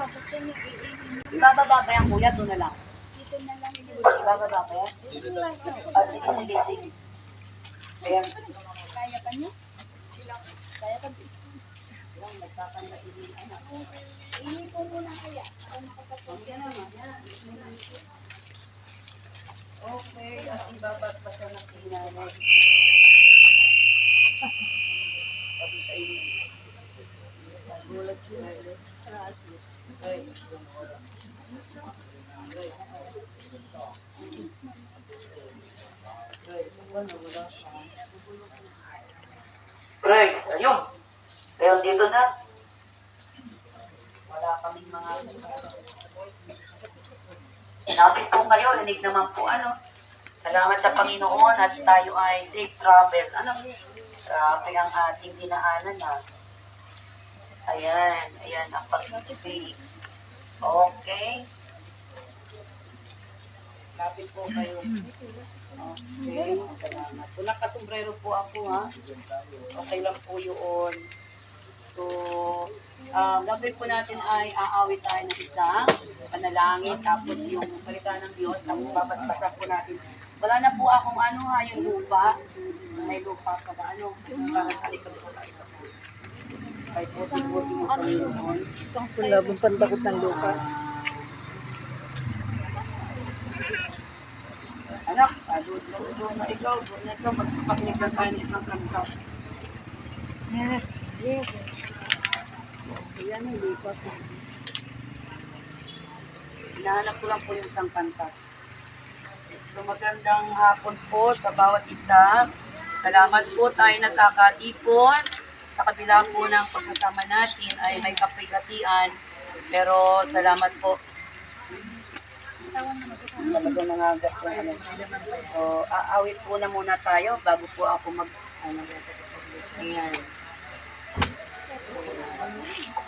ano, gusto niyo Ibababa ba yan kuya? Doon na lang. dito na lang. Ibababa ba yan? Dito na lang Ah, sige, sige, sige. Ayan. Kaya ka niyo? Kaya ka Ayan, nagkakanda din ang anak. Ihin ko muna kaya. Para makapag- Yan naman. Okay, at ibabasbasa na si nanay. Sabi sa inyo. Right, ayun. Pero dito na. Wala kaming mga Lapit po kayo, rinig naman po ano. Salamat sa Panginoon at tayo ay safe travel. Ano? Grabe ang ating dinaanan na. Ayan, ayan ang pag-ibig. Okay. Lapit po kayo. Okay, salamat. Kung nakasombrero po ako ha, okay lang po yun. So, ang gagawin po natin ay aawit tayo ng isa, panalangin, tapos yung salita ng Diyos, tapos babasbasan po natin. Wala na po akong ano ha, yung lupa. May lupa pa ba? Ano? Para sa likod ko tayo. Po siguro yung Panginoon. Isang sulabong pantakot ng lupa. Anak, doon na ikaw, doon na ikaw, magpapakinig na tayo ng isang kanta. Yes, yes. Ayan ang lupa ko. Hinahanap ko lang po yung isang kanta. So magandang hapon po sa bawat isa. Salamat po tayo nagkakatipon. Sa kabila po ng pagsasama natin ay may kapigatian. Pero salamat po. Talagang nangagat yung ano. So, aawit po na muna tayo bago po ako mag... Ano, ayan.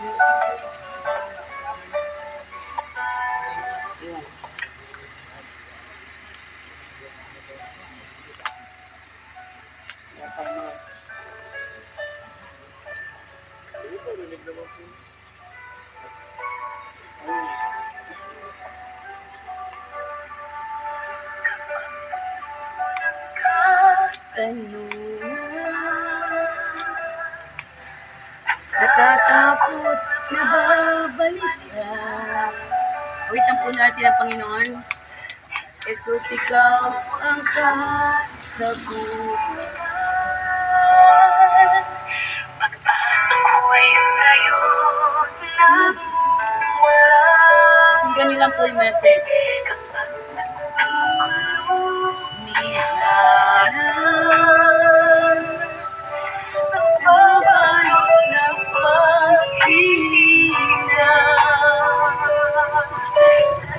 Ayan. Ikaw ang kasagutan. Pag-asa ko'y sa'yo nang wala Pakinggan niyo lang po yung message. Kapag nagpapagulo Miharas Nagbabalot ng paghihina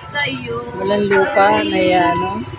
sa iyo. Walang lupa na yan, no?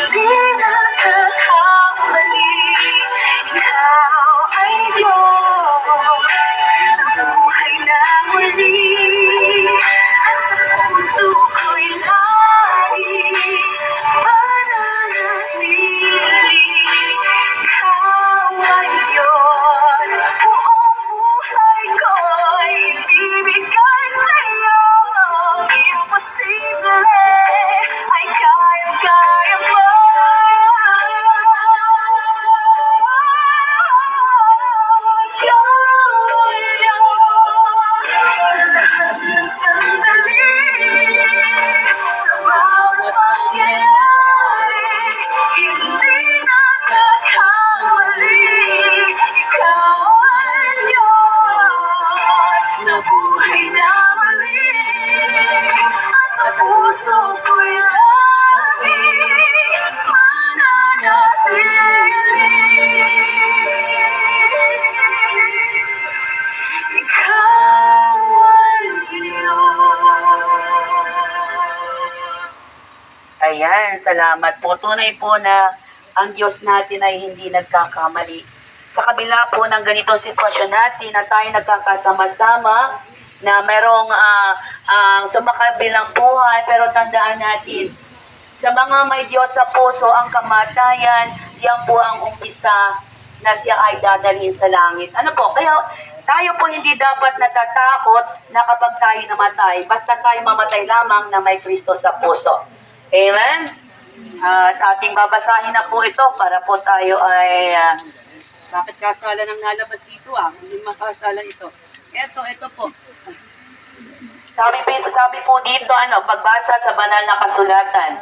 Hindi na salamat po. Tunay po na ang Diyos natin ay hindi nagkakamali. Sa kabila po ng ganitong sitwasyon natin na tayo nagkakasama-sama, na merong uh, uh, sumakabilang buhay, pero tandaan natin, sa mga may Diyos sa puso, ang kamatayan, yan po ang umpisa na siya ay dadalhin sa langit. Ano po? Kaya tayo po hindi dapat natatakot na kapag tayo namatay, basta tayo mamatay lamang na may Kristo sa puso. Amen? At ating babasahin na po ito para po tayo ay... ah, bakit kasala nang nalabas dito ah? Hindi makasala ito. Ito, ito po. Sabi, po- sabi po dito, ano, pagbasa sa banal na kasulatan.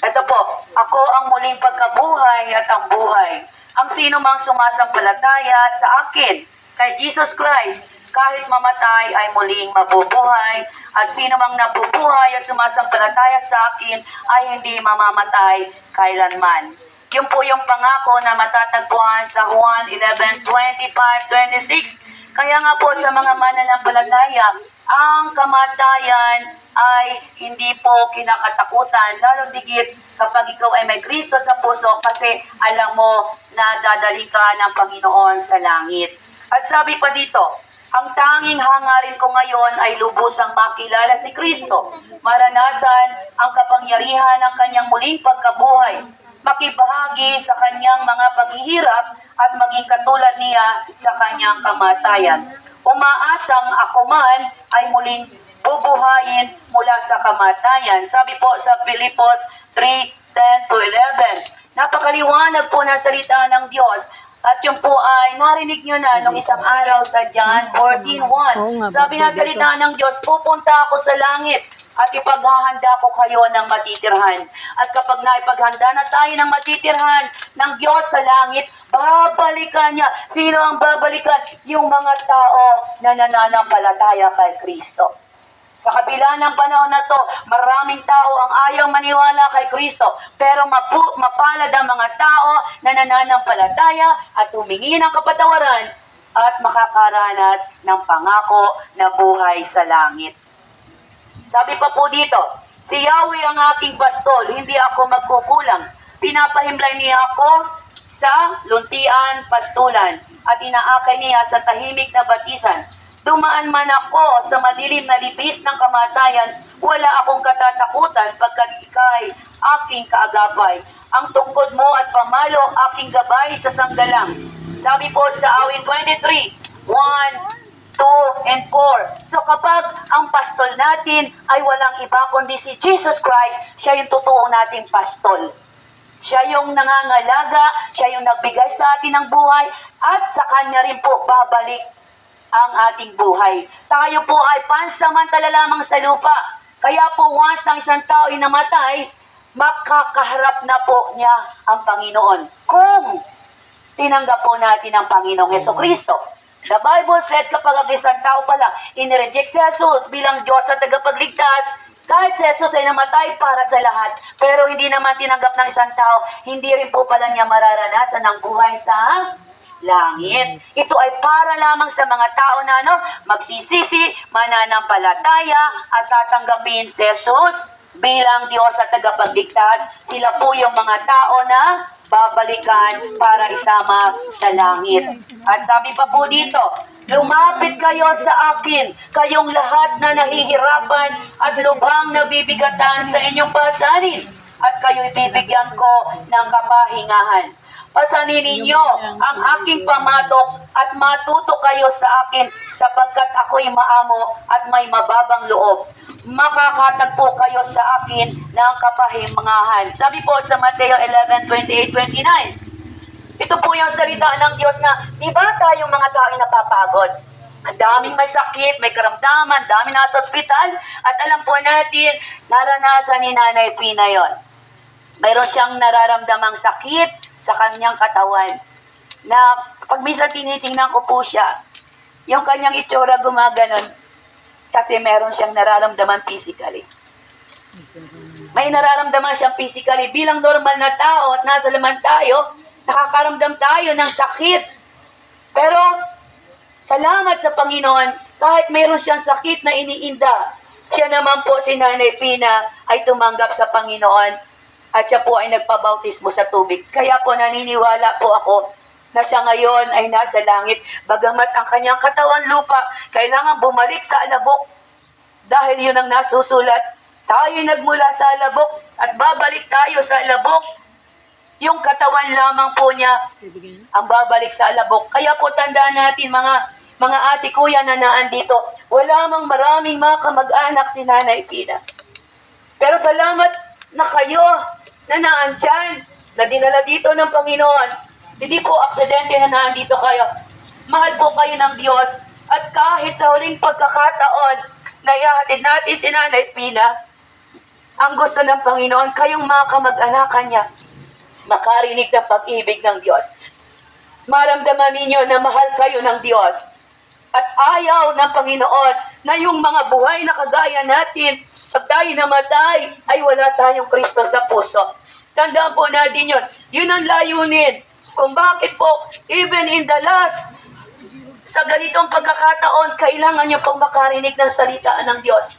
Ito po, ako ang muling pagkabuhay at ang buhay. Ang sino mang sumasampalataya sa akin, kay Jesus Christ, kahit mamatay ay muling mabubuhay. At sino mang nabubuhay at sumasampalataya sa akin ay hindi mamamatay kailanman. Yun po yung pangako na matatagpuan sa Juan 11, 25, 26. Kaya nga po sa mga mananampalataya, ang kamatayan ay hindi po kinakatakutan, lalo digit kapag ikaw ay may Kristo sa puso kasi alam mo na dadali ka ng Panginoon sa langit. At sabi pa dito, ang tanging hangarin ko ngayon ay lubusang makilala si Kristo, maranasan ang kapangyarihan ng kanyang muling pagkabuhay, makibahagi sa kanyang mga paghihirap at maging katulad niya sa kanyang kamatayan. Umaasang ako man ay muling bubuhayin mula sa kamatayan. Sabi po sa Pilipos 3:10 to 11. Napakaliwanag po ng salita ng Diyos. At yung po ay narinig nyo na nung isang araw sa John 14.1. Oo nga, Sabi ng salita ng Diyos, pupunta ako sa langit at ipaghahanda ko kayo ng matitirhan. At kapag naipaghanda na tayo ng matitirhan ng Diyos sa langit, babalikan niya. Sino ang babalikan? Yung mga tao na nananampalataya kay Kristo. Sa kabila ng panahon na to, maraming tao ang ayaw maniwala kay Kristo. Pero mapu, mapalad ang mga tao na nananampalataya at humingi ng kapatawaran at makakaranas ng pangako na buhay sa langit. Sabi pa po dito, si Yahweh ang aking pastol, hindi ako magkukulang. Pinapahimlay niya ako sa luntian pastulan at inaakay niya sa tahimik na batisan. Dumaan man ako sa madilim na libis ng kamatayan, wala akong katatakutan pagkat ikay aking kaagapay. Ang tungkod mo at pamalo aking gabay sa sanggalang. Sabi po sa awit 23, 1, 2, and 4. So kapag ang pastol natin ay walang iba kundi si Jesus Christ, siya yung totoo nating pastol. Siya yung nangangalaga, siya yung nagbigay sa atin ng buhay, at sa Kanya rin po babalik ang ating buhay. Tayo po ay pansamantala lamang sa lupa. Kaya po once ng isang tao ay namatay, makakaharap na po niya ang Panginoon. Kung tinanggap po natin ang Panginoong Heso Kristo. The Bible says kapag ang isang tao pala inireject si Jesus bilang Diyos at tagapagligtas, kahit si Jesus ay namatay para sa lahat, pero hindi naman tinanggap ng isang tao, hindi rin po pala niya mararanasan ang buhay sa langit. Ito ay para lamang sa mga tao na ano, magsisisi, mananampalataya, at tatanggapin si Jesus bilang Diyos at tagapagligtas. Sila po yung mga tao na babalikan para isama sa langit. At sabi pa po dito, Lumapit kayo sa akin, kayong lahat na nahihirapan at lubhang nabibigatan sa inyong pasanin, at kayo'y bibigyan ko ng kapahingahan. Pasanin ninyo ang aking pamatok at matuto kayo sa akin sapagkat ako'y maamo at may mababang loob. Makakatagpo kayo sa akin ng kapahimangahan. Sabi po sa Mateo 11, 28, 29. Ito po yung salita ng Diyos na, di ba tayong mga tao ay napapagod? Ang daming may sakit, may karamdaman, daming nasa ospital, at alam po natin, naranasan ni Nanay Pina yon. Mayroon siyang nararamdamang sakit sa kanyang katawan. Na pag minsan tinitingnan ko po siya, yung kanyang itsura gumaganon, kasi meron siyang nararamdaman physically. May nararamdaman siyang physically bilang normal na tao at nasa laman tayo, nakakaramdam tayo ng sakit. Pero, salamat sa Panginoon, kahit mayroon siyang sakit na iniinda, siya naman po si Nanay Pina ay tumanggap sa Panginoon at siya po ay nagpabautismo sa tubig. Kaya po naniniwala po ako na siya ngayon ay nasa langit. Bagamat ang kanyang katawan lupa, kailangan bumalik sa alabok dahil yun ang nasusulat. Tayo nagmula sa alabok at babalik tayo sa alabok. Yung katawan lamang po niya ang babalik sa alabok. Kaya po tandaan natin mga mga ate kuya na naandito, wala mang maraming mga kamag-anak si Nanay Pina. Pero salamat na kayo na naandyan, na dinala dito ng Panginoon. Hindi po aksidente na naandito kayo. Mahal po kayo ng Diyos. At kahit sa huling pagkakataon na ihahatid natin si Nanay Pina, ang gusto ng Panginoon, kayong mga kamag-anakan niya, makarinig ng pag-ibig ng Diyos maramdaman ninyo na mahal kayo ng Diyos. At ayaw ng Panginoon na yung mga buhay na kagaya natin, pag tayo namatay, ay wala tayong Kristo sa puso. Tandaan po natin yun. Yun ang layunin. Kung bakit po, even in the last, sa ganitong pagkakataon, kailangan niyo pong makarinig ng salita ng Diyos.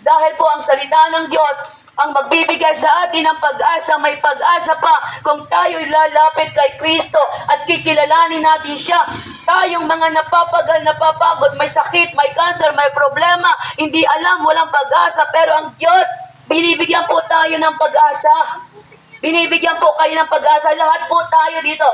Dahil po ang salita ng Diyos ang magbibigay sa atin ng pag-asa, may pag-asa pa kung tayo'y lalapit kay Kristo at kikilalanin natin siya. Tayong mga napapagal, napapagod, may sakit, may cancer, may problema, hindi alam, walang pag-asa, pero ang Diyos, binibigyan po tayo ng pag-asa. Binibigyan po kayo ng pag-asa, lahat po tayo dito.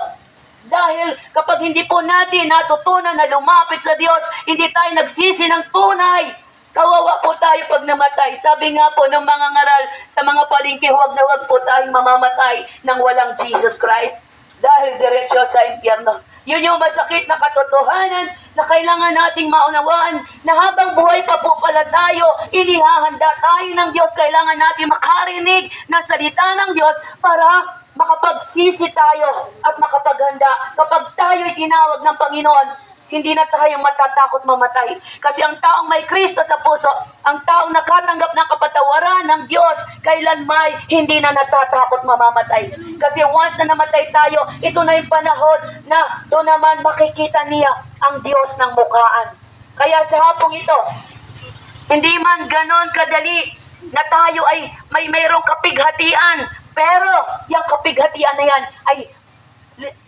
Dahil kapag hindi po natin natutunan na lumapit sa Diyos, hindi tayo nagsisi ng tunay. Kawawa po tayo pag namatay. Sabi nga po ng mga ngaral sa mga palingki, huwag na huwag po tayong mamamatay ng walang Jesus Christ. Dahil diretso sa impyerno. Yun yung masakit na katotohanan na kailangan nating maunawaan na habang buhay pa po pala tayo, inihahanda tayo ng Diyos. Kailangan natin makarinig ng salita ng Diyos para makapagsisi tayo at makapaghanda. Kapag tayo'y tinawag ng Panginoon, hindi na tayo matatakot mamatay. Kasi ang taong may Kristo sa puso, ang taong nakatanggap ng kapatawaran ng Diyos, kailan may hindi na natatakot mamamatay. Kasi once na namatay tayo, ito na yung panahon na doon naman makikita niya ang Diyos ng mukhaan. Kaya sa hapong ito, hindi man ganon kadali na tayo ay may mayroong kapighatian. Pero yung kapighatian na yan ay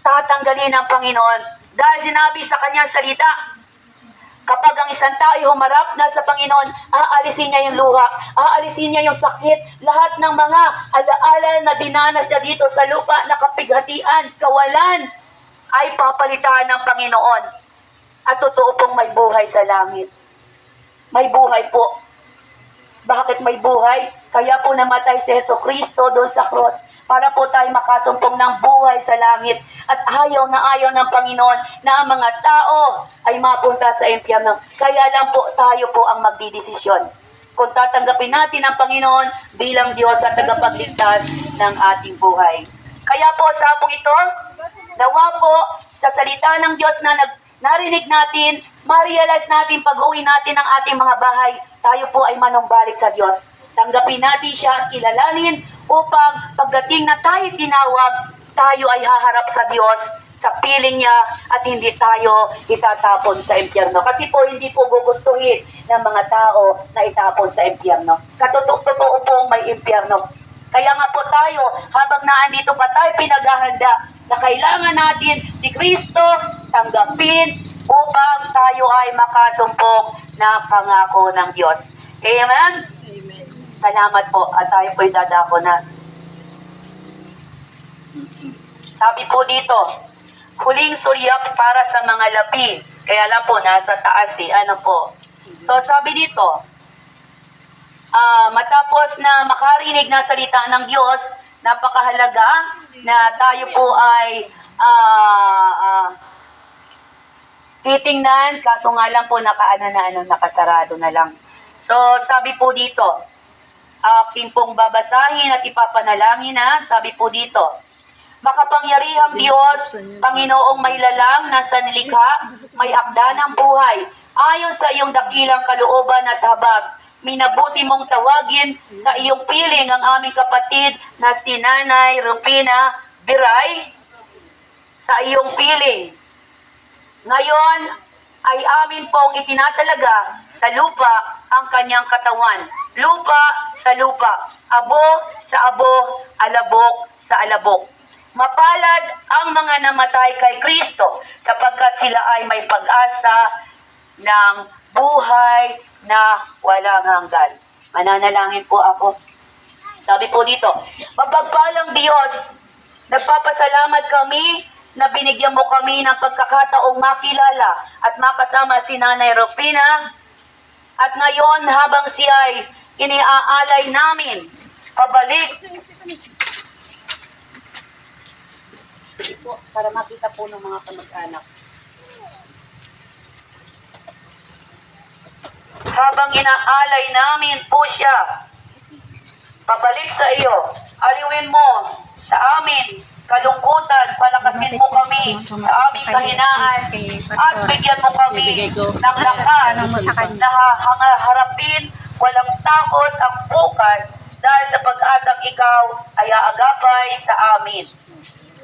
tatanggalin ng Panginoon. Dahil sinabi sa kanyang salita, kapag ang isang tao ay humarap na sa Panginoon, aalisin niya yung luha, aalisin niya yung sakit, lahat ng mga alaala na dinanas niya dito sa lupa na kapighatian, kawalan, ay papalitan ng Panginoon. At totoo pong may buhay sa langit. May buhay po. Bakit may buhay? Kaya po namatay si Yeso Kristo doon sa cross para po tayo makasumpong ng buhay sa langit. At ayaw na ayaw ng Panginoon na ang mga tao ay mapunta sa impyerno. Kaya lang po tayo po ang magdidesisyon. Kung tatanggapin natin ang Panginoon bilang Diyos at tagapagligtas ng ating buhay. Kaya po sa hapong ito, nawa po sa salita ng Diyos na nag, narinig natin, ma-realize natin pag-uwi natin ng ating mga bahay, tayo po ay manumbalik sa Diyos. Tanggapin natin siya at kilalanin upang pagdating na tayo tinawag, tayo ay haharap sa Diyos sa piling niya at hindi tayo itatapon sa impyerno. Kasi po hindi po gugustuhin ng mga tao na itapon sa impyerno. Katotoo po may impyerno. Kaya nga po tayo, habang naandito pa tayo pinaghahanda, na kailangan natin si Kristo tanggapin upang tayo ay makasumpong na pangako ng Diyos. Amen? Salamat po at tayo po'y dadako na. Sabi po dito, huling sulyap para sa mga labi. Kaya lang po, nasa taas eh. Ano po? So sabi dito, ah matapos na makarinig na salita ng Diyos, napakahalaga na tayo po ay ah ah, titingnan, kaso nga lang po nakaano na ano, nakasarado na lang. So sabi po dito, aking pong babasahin at ipapanalangin na, sabi po dito, Makapangyarihang Diyos, Panginoong may lalang na sanlikha, may akda ng buhay, ayon sa iyong dakilang kalooban at habag, minabuti mong tawagin sa iyong piling ang aming kapatid na si Nanay Rupina Biray sa iyong piling. Ngayon ay amin pong itinatalaga sa lupa ang kanyang katawan. lupa sa lupa, abo sa abo, alabok sa alabok. Mapalad ang mga namatay kay Kristo sapagkat sila ay may pag-asa ng buhay na walang hanggan. Mananalangin po ako. Sabi po dito, mapagpalang Diyos, nagpapasalamat kami na binigyan mo kami ng pagkakataong makilala at makasama si Nanay Rufina. At ngayon habang siya ay iniaalay namin, pabalik. Po, para makita po ng mga kamag-anak. Habang inaalay namin po siya, pabalik sa iyo, aliwin mo sa amin kalungkutan, palakasin mo kami sa aming kahinaan, at bigyan mo kami ng lakas na hanga- harapin walang takot ang bukas. Dahil sa pag-asang ikaw ay aagapay sa amin.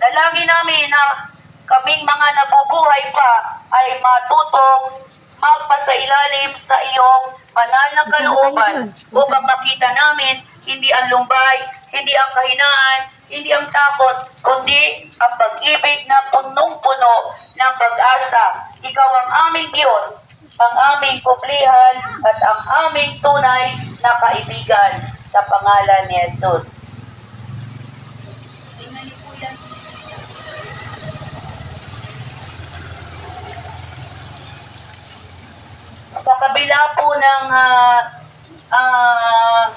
Dalangin namin na kaming mga nabubuhay pa ay matutong magpasailalim sa iyong banal na kalooban upang makita namin hindi ang lumbay, hindi ang kahinaan, hindi ang takot, kundi ang pag-ibig na punong-puno ng pag-asa. Ikaw ang aming Diyos, ang aming kublihan at ang aming tunay na kaibigan sa pangalan ni Jesus. Sa kabila po ng ah, ah,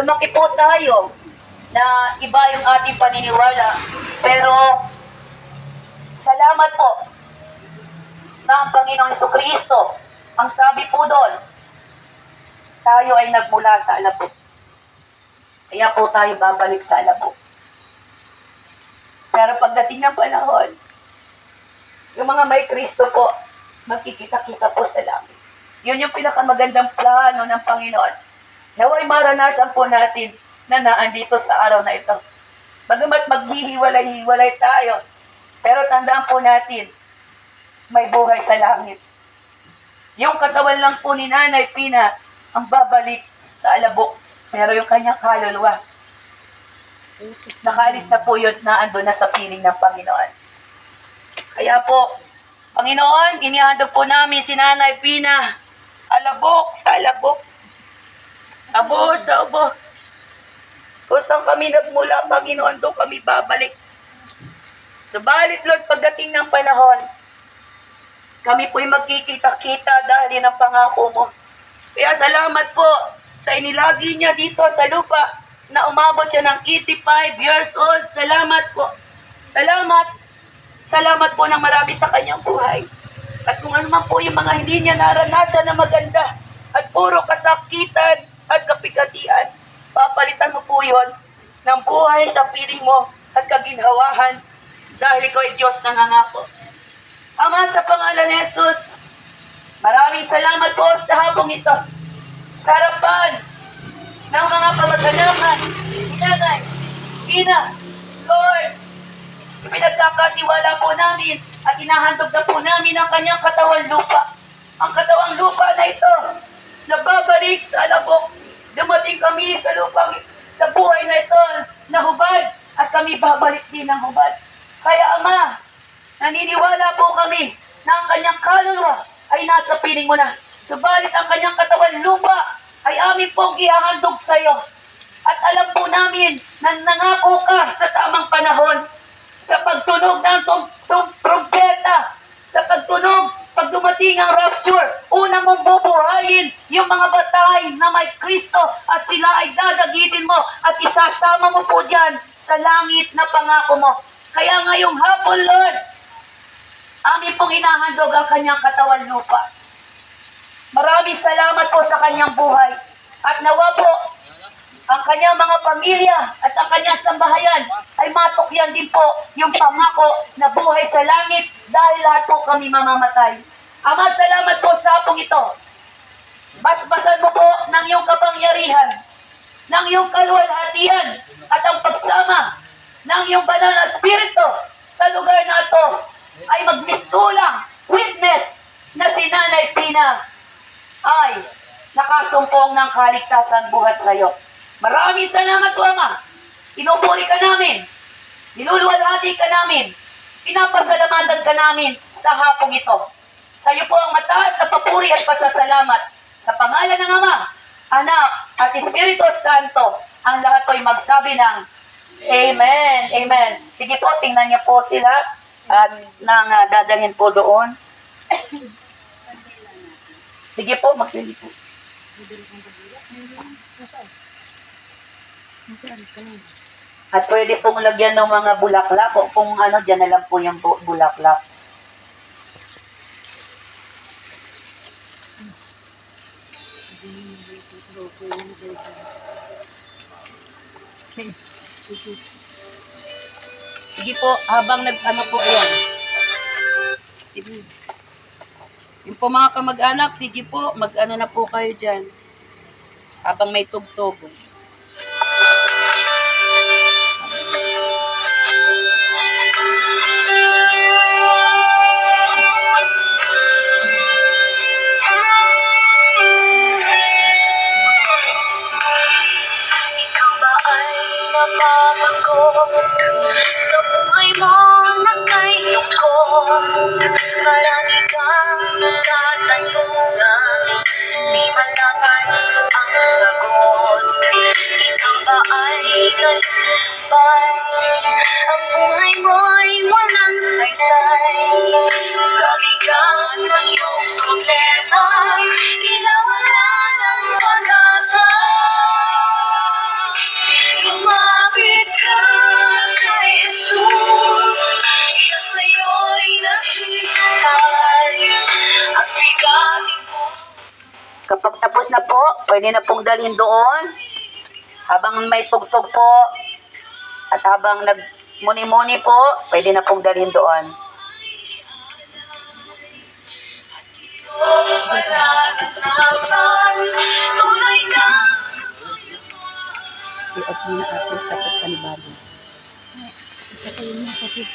lumaki po tayo na iba yung ating paniniwala. Pero salamat po na ang Panginoong Heso Kristo, ang sabi po doon, tayo ay nagmula sa alabok. Kaya po tayo babalik sa alabok. Pero pagdating ng panahon, yung mga may Kristo po, magkikita-kita po sa langit. Yun yung pinakamagandang plano ng Panginoon. Naway maranasan po natin na naandito sa araw na ito. Bagamat maghihiwalay-hiwalay tayo, pero tandaan po natin, may buhay sa langit. Yung katawan lang po ni Nanay Pina ang babalik sa alabok, pero yung kanyang kaluluwa, nakaalis na po yun na ando na sa piling ng Panginoon. Kaya po, Panginoon, inihandog po namin si Nanay Pina, alabok sa alabok, abo sa abo. Kung saan kami nagmula, Panginoon, doon kami babalik. Subalit, Lord, pagdating ng panahon, kami po'y magkikita-kita dahil ang pangako mo. Kaya salamat po sa inilagi niya dito sa lupa na umabot siya ng 85 years old. Salamat po. Salamat. Salamat po ng marami sa kanyang buhay. At kung ano man po yung mga hindi niya naranasan na maganda at puro kasakitan at kapigatian, papalitan mo po yun ng buhay sa piling mo at kaginhawahan dahil ikaw ay Diyos na nangako. Ama, sa pangalan ni Jesus, maraming salamat po sa hapong ito. Sa harapan ng mga kamag-anakan, sinanay, ina, Lord, pinagkakatiwala po namin at inahandog na po namin ang kanyang katawang lupa. Ang katawang lupa na ito, na babalik sa alabok. Dumating kami sa lupang, sa buhay na ito, na hubad, at kami babalik din ng hubad. Kaya Ama, naniniwala po kami na ang kanyang kaluluwa ay nasa piling mo na. Subalit ang kanyang katawan lupa ay amin pong ihahandog sa iyo. At alam po namin na nangako ka sa tamang panahon sa pagtunog ng tum- tum- sa pagtunog, pag dumating ang rapture, una mong bubuhayin yung mga batay na may Kristo at sila ay dadagitin mo at isasama mo po dyan sa langit na pangako mo. Kaya ngayong hapon, Lord, amin pong inahandog ang kanyang katawan lupa. Maraming salamat po sa kanyang buhay. At nawa po, ang kanyang mga pamilya at ang kanyang sambahayan ay matukyan din po yung pangako na buhay sa langit dahil lahat po kami mamamatay. Ama, salamat po sa hapong ito. Basbasan mo po ng iyong kapangyarihan, ng iyong kaluwalhatian at ang pagsama ng iyong banal na spirito sa lugar na ito ay magmistulang witness na si Nanay Pina ay nakaso magsusumpong ng kaligtasan buhat sa iyo. Maraming salamat po, Ama. Pinupuri ka namin. Niluluwalhati ka namin. Pinapasalamatan ka namin sa hapong ito. Sa iyo po ang mataas na papuri at pasasalamat. Sa pangalan ng Ama, Anak, at Espiritu Santo, ang lahat po'y magsabi ng Amen. Amen. Sige po, tingnan niyo po sila at nang uh, dadalhin po doon. Sige po, magsindi po. At pwede pong lagyan ng mga bulaklak o kung ano, dyan na lang po yung bu- bulaklak. Sige po, habang nag, ano po yan. Sige. Yung po mga kamag-anak, sige po, mag-ano na po kayo dyan. Habang may tugtog. Ay nalulubay Ang buhay mo'y walang saysay. Sa bigat ng iyong problema Inawala ng pag-asa. Lumapit ka kay Jesus Siya sa'yo'y naghihintay. Ang bigating puso Kapag tapos na po, pwede na pong dalhin doon. Habang may tugtog po, at habang nagmuni-muni po, pwede na pong dalhin doon. Naranasan Tunay na I-off muna ako, tapos panibago. Isa kayo mga kapit.